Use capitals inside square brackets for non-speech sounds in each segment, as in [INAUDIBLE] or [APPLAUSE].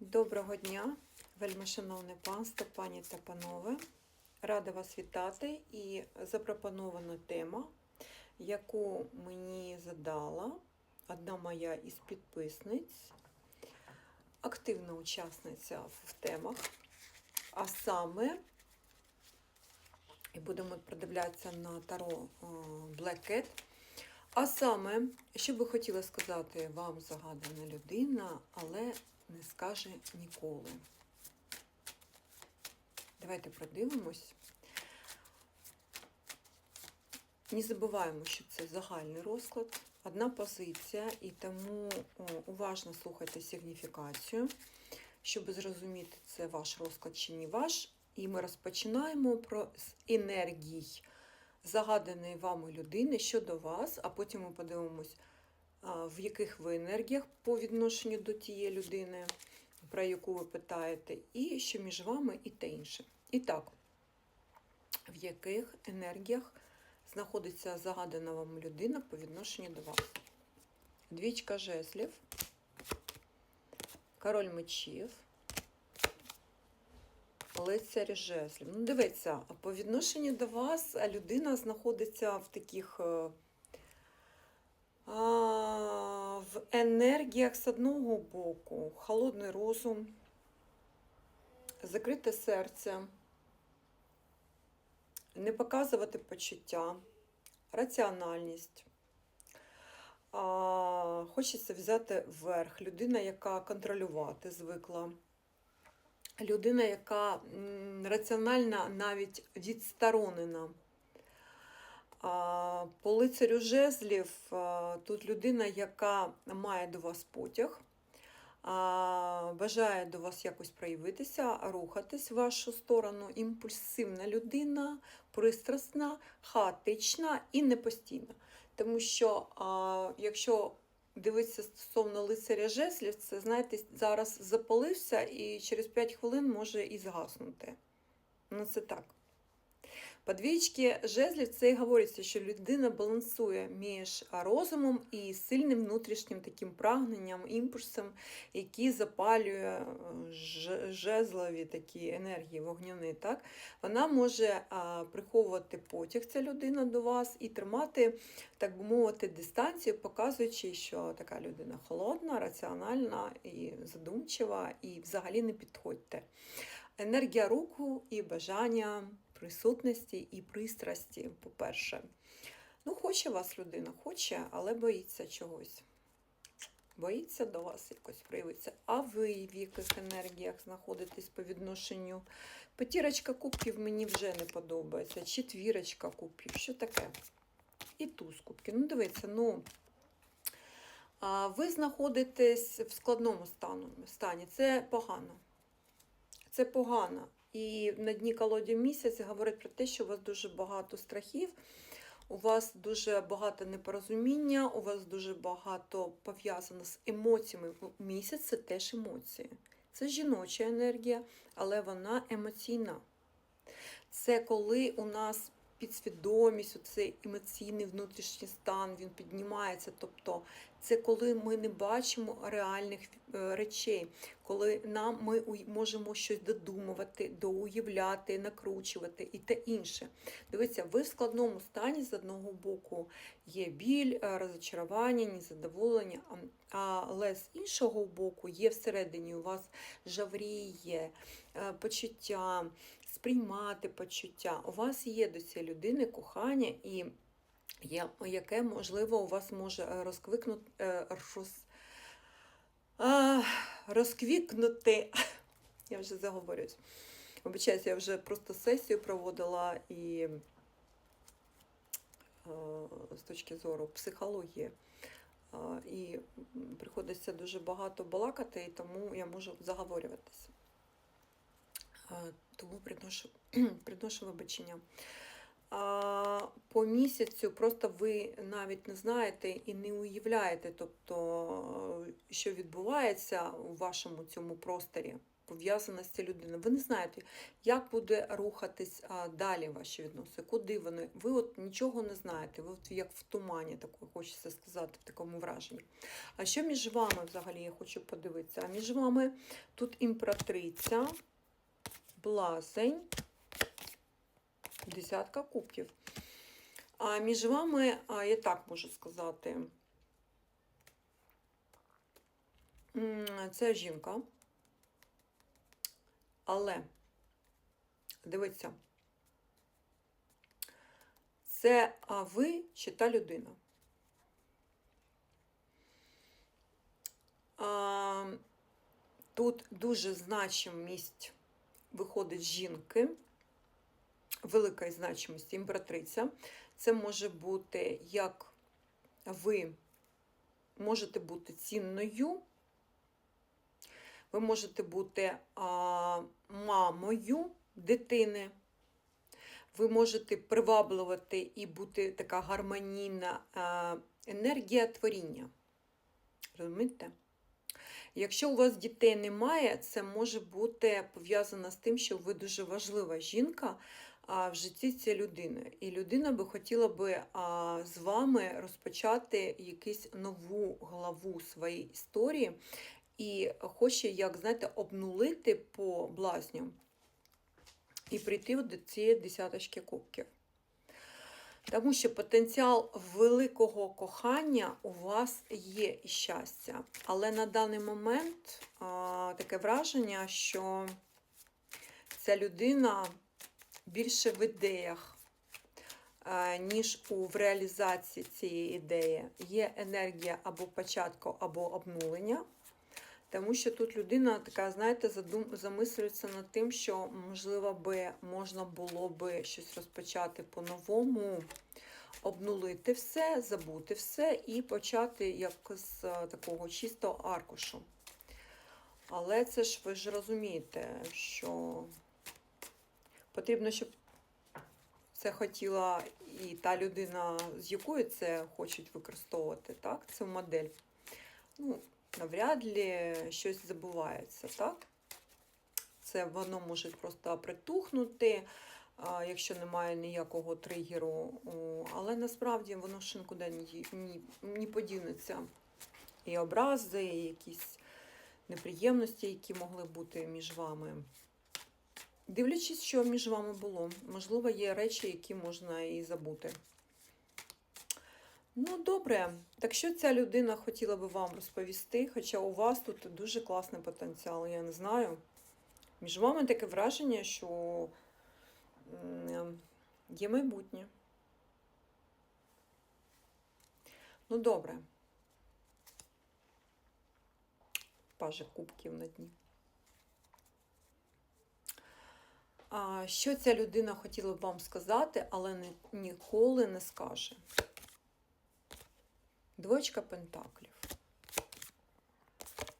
Доброго дня, вельмишановне панство, пані та панове. Рада вас вітати і запропонована тема, яку мені задала одна моя із підписниць, активна учасниця в темах, а саме, і будемо продивлятися на таро е, Black Cat, а саме, що би хотіла сказати вам загадана людина, але не скаже ніколи. Давайте продивимось. Не забуваємо, що це загальний розклад, одна позиція, і тому уважно слухайте сигніфікацію, щоб зрозуміти, це ваш розклад чи не ваш. І ми розпочинаємо про енергій загаданої вами людини щодо вас, а потім ми подивимось, в яких ви енергіях по відношенню до тієї людини, про яку ви питаєте, і що між вами і те інше. І так, в яких енергіях знаходиться загадана вам людина по відношенню до вас? Двічка жезлів, король мечів, лицарь жезлів. Ну, дивіться, по відношенню до вас людина знаходиться в таких. е, а, енергіях з одного боку холодний розум, закрите серце, не показувати почуття, раціональність. Хочеться взяти вверх. Людина, яка контролювати звикла. Людина, яка м, раціональна навіть відсторонена. По лицарю жезлів тут людина, яка має до вас потяг, бажає до вас якось проявитися, рухатись в вашу сторону. Імпульсивна людина, пристрасна, хаотична і непостійна. Тому що якщо дивитися стосовно лицаря жезлів, це знаєте, зараз запалився і через 5 хвилин може і згаснути. Ну, це так. По двічки жезлів це і говориться, що людина балансує між розумом і сильним внутрішнім таким прагненням, імпульсом, який запалює е, жезлові такі енергії вогняні. Так? Вона може приховувати потяг, ця людина до вас, і тримати, так би мовити, дистанцію, показуючи, що така людина холодна, раціональна і задумчива, і взагалі не підходьте. Енергія руху і бажання присутності і пристрасті, по-перше. Ну, хоче вас людина, хоче, але боїться чогось. Боїться до вас якось проявитися. А ви в яких енергіях знаходитесь по відношенню? П'ятірочка кубків мені вже не подобається. Четвірочка кубків. Що таке? І туз кубків. Ну, дивіться, ну. Ви знаходитесь в складному стану, стані. Це погано. Це погано. І на дні колоді місяць говорить про те, що у вас дуже багато страхів, у вас дуже багато непорозуміння, у вас дуже багато пов'язано з емоціями. Місяць це теж емоції. Це жіноча енергія, але вона емоційна. Це коли у нас підсвідомість, цей емоційний внутрішній стан, він піднімається. Тобто це коли ми не бачимо реальних е, речей, коли нам ми можемо щось додумувати, доуявляти, накручувати і те інше. Дивіться, ви в складному стані з одного боку є біль, е, розочарування, незадоволення, але з іншого боку є всередині у вас жавріє, е, почуття, сприймати почуття. У вас є до цієї людини кохання і яке, можливо, у вас може е, розквикнути, е, роз, розквікнути. [LAUGHS] Я вже заговорюсь. Вибачаюсь, я вже просто сесію проводила і е, з точки зору психології. Е, І приходиться дуже багато балакати, і тому я можу заговорюватися. Е, Тому приношу, [CLEARS THROAT] приношу вибачення. А по місяцю просто ви навіть не знаєте і не уявляєте, тобто, що відбувається у вашому цьому просторі. пов'язана з цією людиною. Ви не знаєте, як буде рухатись далі ваші відносини, куди вони. Ви от нічого не знаєте, ви от як в тумані, такої хочеться сказати, в такому враженні. А що між вами взагалі я хочу подивитися? А між вами тут імператриця, блазень, десятка кубків. А між вами, я так можу сказати, це жінка. Але, дивіться, це а ви чи та людина. А, тут дуже значимість виходить жінки, велика із значимості імператриця. Це може бути як ви можете бути цінною, ви можете бути а, мамою дитини, ви можете приваблювати і бути така гармонійна енергія творіння. Розумієте? Якщо у вас дітей немає, це може бути пов'язано з тим, що ви дуже важлива жінка в житті цієї людини. І людина би хотіла би з вами розпочати якусь нову главу своєї історії і хоче, як знаєте, обнулити по блазню і прийти до цієї десяточки кубків. Тому що потенціал великого кохання у вас є і щастя. Але на даний момент а, таке враження, що ця людина більше в ідеях, а, ніж у в реалізації цієї ідеї. Є енергія або початку, або обнулення. Тому що тут людина така, знаєте, задум... замислюється над тим, що, можливо, би можна було би щось розпочати по-новому, обнулити все, забути все і почати як з е, такого чистого аркушу. Але це ж ви ж розумієте, що потрібно, щоб це хотіла і та людина, з якою це хочуть використовувати, так, цю модель. Ну, навряд ли щось забувається, так? Це воно може просто притухнути, якщо немає ніякого тригеру, але насправді воно ж нікуди не подінеться. І образи, і якісь неприємності, які могли бути між вами. Дивлячись, що між вами було, можливо, є речі, які можна і забути. Ну, добре. Так що ця людина хотіла би вам розповісти, хоча у вас тут дуже класний потенціал, я не знаю. Між вами таке враження, що є майбутнє. Ну, добре. Паже кубків на дні. А, що ця людина хотіла б вам сказати, але ніколи не скаже. Двочка пентаклів.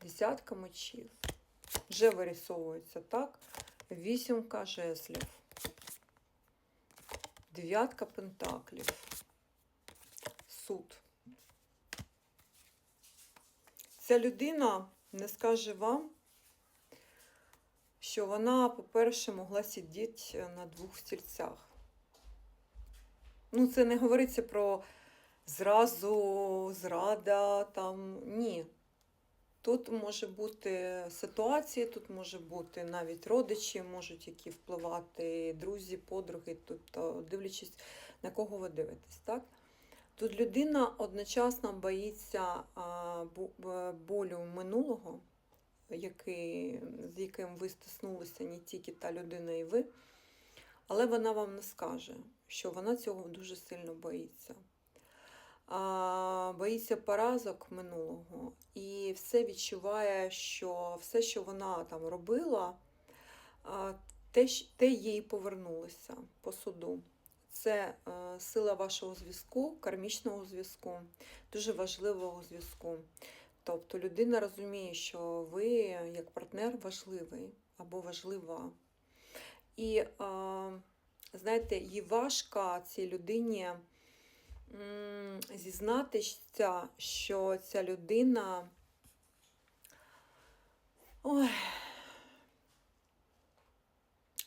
Десятка мечів. Вже вирисовується, так? Вісімка жезлів. Дев'ятка пентаклів. Суд. Ця людина не скаже вам, що вона, по-перше, могла сидіти на двох стільцях. Ну, це не говориться про зразу зрада там. Ні. Тут може бути ситуація, тут може бути навіть родичі, можуть які впливати, друзі, подруги, тобто дивлячись, на кого ви дивитесь. Так? Тут людина одночасно боїться болю минулого, який, з яким ви стиснулися не тільки та людина і ви, але вона вам не скаже, що вона цього дуже сильно боїться боїться поразок минулого і все відчуває, що все, що вона там робила, те, те їй повернулося по суду. Це е, сила вашого зв'язку, кармічного зв'язку, дуже важливого зв'язку. Тобто людина розуміє, що ви як партнер важливий або важлива. І, знаєте, їй важко цій людині зізнатися, що ця людина ой,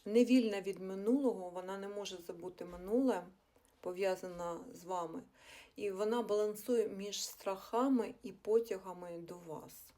невільна від минулого, вона не може забути минуле, пов'язана з вами. І вона балансує між страхами і потягами до вас.